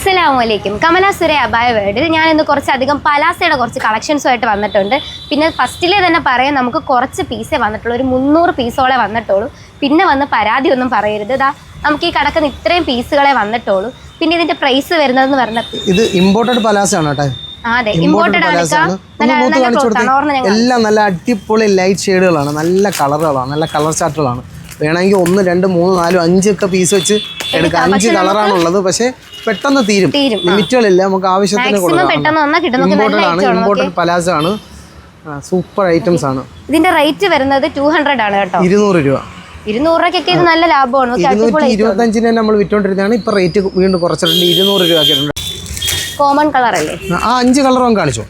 അസ്സലാമലൈക്കും കമലാസുര അബായ വേർഡിൽ ഞാൻ ഇന്ന് കുറച്ചധികം പലാസയുടെ കുറച്ച് കളക്ഷൻസുമായിട്ട് വന്നിട്ടുണ്ട്. പിന്നെ ഫസ്റ്റിലെ തന്നെ പറയാം നമുക്ക് കുറച്ച് പീസേ വന്നിട്ടുള്ളൂ. ഒരു മുന്നൂറ് പീസോളെ വന്നിട്ടുള്ളൂ. പിന്നെ വന്ന് പരാതി ഒന്നും പറയരുത്. ഇതാ നമുക്ക് ഈ കടക്കുന്ന ഇത്രയും പീസുകളെ വന്നിട്ടുള്ളൂ. പിന്നെ ഇതിന്റെ പ്രൈസ് വരുന്നതെന്ന് പറഞ്ഞ ഇത് ഇമ്പോർട്ടഡ് പലാസ ആണ് കേട്ടോ. അതെ ഇമ്പോർട്ടഡ് ആണ് എല്ലാം നല്ല അടിപൊളി ലൈറ്റ് ഷെയ്ഡുകളാണ് നല്ല കളറുകളാണ് നല്ല കളർ ചാർട്ടുകളാണ് വേണമെങ്കിൽ ഒന്ന് രണ്ട് മൂന്ന് നാല് അഞ്ചൊക്കെ പീസ് വെച്ച് എടുക്കാം. അഞ്ച് കളറാണുള്ളത്. പക്ഷേ പെട്ടെന്ന് തീരും. ലിമിറ്റുകളില്ല. നമുക്ക് ആവശ്യത്തിന് കൊടുക്കാം. നല്ല ആണ്. ഇമ്പോർട്ടന്റ് പലാസ ആണ്. സൂപ്പർ ഐറ്റംസ് ആണ്. ഇതിന്റെ റേറ്റ് വരുന്നത് ടു ഹൺഡ്രഡ് ആണ് കേട്ടോ. ഇരുന്നൂറ് രൂപ. ഇരുന്നൂറ് രൂപയ്ക്കൊക്കെ ഇത് നല്ല ലാഭമാണ്. ഇരുപത്തഞ്ചിന് നമ്മൾ വിറ്റോണ്ടിരുന്നതാണ്. ഇപ്പൊ റേറ്റ് വീണ്ടും കുറച്ചിട്ടുണ്ട്. ഇരുന്നൂറ് രൂപ കോമൺ കളർ അല്ലേ? ആ അഞ്ച് കളറും കാണിച്ചു.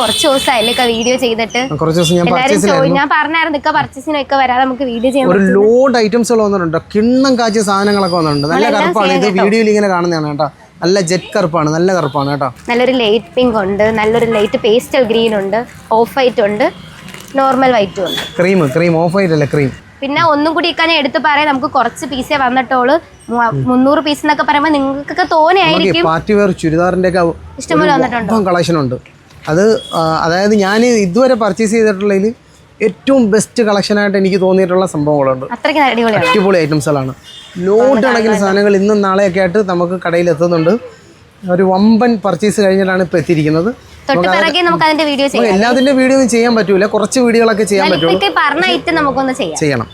കുറച്ച് ദിവസമായില്ലേ വീഡിയോ ചെയ്തിട്ട്? കുറച്ച് ദിവസം ഞാൻ ഞാൻ പറഞ്ഞായിരുന്നു ഇക്ക പർച്ചേസിനൊക്കെ വരാതെ നമുക്ക് വീഡിയോ ചെയ്യാം ഒരു ലോഡ് ഐറ്റംസുകൾ വന്നിട്ടുണ്ട് കിണ്ണം കാച്ചിയ സാധനങ്ങളൊക്കെ വന്നിട്ടുണ്ട്. നല്ല കറുപ്പാണ്. ഇത് വീഡിയോയിൽ ഇങ്ങനെ കാണുന്നതാണ് കേട്ടോ. നല്ല ജെറ്റ് കറുപ്പാണ്. നല്ല കറുപ്പാണ് കേട്ടോ. നല്ലൊരു ലൈറ്റ് പിങ്ക് ഉണ്ട്. നല്ലൊരു ലൈറ്റ് പേസ്റ്റൽ ഗ്രീൻ ഉണ്ട്. ഓഫ് വൈറ്റ് ഉണ്ട്. നോർമൽ വൈറ്റ് ഉണ്ട്. ക്രീം ക്രീം ഓഫ് വൈറ്റ് അല്ല ക്രീം പിന്നെ ഒന്നും കൂടി ഇക്കാൻ ഞാൻ എടുത്ത് പറയാം. നമുക്ക് കുറച്ച് പീസേ വന്നിട്ടോൾ. മുന്നൂറ് പീസ് എന്നൊക്കെ പറയുമ്പോൾ നിങ്ങൾക്കൊക്കെ തോന്നിയായിരിക്കും പാർട്ടി വെയർ ചുരിദാറിന്റെ ഒക്കെ ഇഷ്ടംപോലെ വന്നിട്ടുണ്ട്? കളക്ഷൻ ഉണ്ട്. അത് അതായത് ഞാൻ ഇതുവരെ പർച്ചേസ് ചെയ്തിട്ടുള്ളതിൽ ഏറ്റവും ബെസ്റ്റ് കളക്ഷനായിട്ട് എനിക്ക് തോന്നിയിട്ടുള്ള സംഭവങ്ങളുണ്ട്. അടിപൊളി ഐറ്റംസുകളാണ് ലോഡ് കണക്കിന് സാധനങ്ങൾ ഇന്നും നാളെയൊക്കെ ആയിട്ട് നമുക്ക് കടയിൽ എത്തുന്നുണ്ട്. ഒരു വമ്പൻ പർച്ചേസ് കഴിഞ്ഞിട്ടാണ് ഇപ്പോൾ എത്തിയിരിക്കുന്നത്. എല്ലാത്തിന്റെ വീഡിയോ ചെയ്യാൻ പറ്റൂല. കുറച്ച് വീഡിയോകളൊക്കെ ചെയ്യാൻ പറ്റുള്ളൂ. ചെയ്യണം.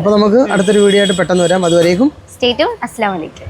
അപ്പോൾ നമുക്ക് അടുത്തൊരു വീഡിയോ ആയിട്ട് പെട്ടെന്ന് വരാം. അതുവരേക്കും സ്റ്റേറ്റും അസ്സാം വലൈക്കും